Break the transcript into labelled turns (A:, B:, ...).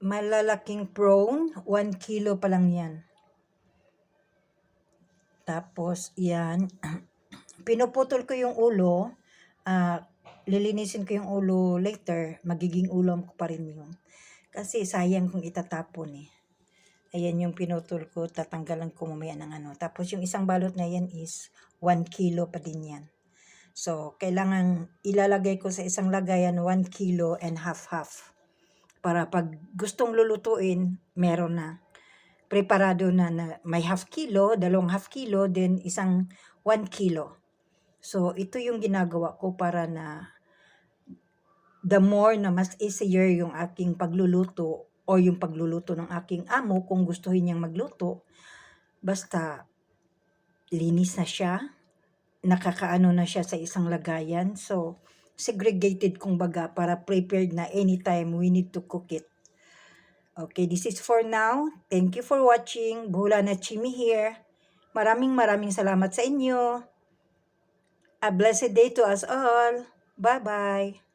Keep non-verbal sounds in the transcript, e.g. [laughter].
A: malalaking prawn, 1 kilo pa lang yan. Tapos, yan, [clears throat] pinuputol ko yung ulo, ah, lilinisin ko yung ulo later, magiging ulam ko pa rin yun. Kasi sayang kung itatapon eh. Ayan yung pinutol ko, tatanggalan ko mamaya ng ano. Tapos yung isang balot na yan is 1 kilo pa din yan. So, kailangan ilalagay ko sa isang lagayan 1 kilo and half-half. Para pag gustong lulutuin, meron na. Preparado na na may half kilo, dalawang half kilo, then isang 1 kilo. So, ito yung ginagawa ko para na the more na mas easier yung aking pagluluto o yung pagluluto ng aking amo kung gustuhin niyang magluto. Basta linis na siya, nakakaano na siya sa isang lagayan. So, segregated kung baga para prepared na anytime we need to cook it. Okay, this is for now. Thank you for watching. Bula na Chimi here. Maraming maraming salamat sa inyo. A blessed day to us all. Bye-bye.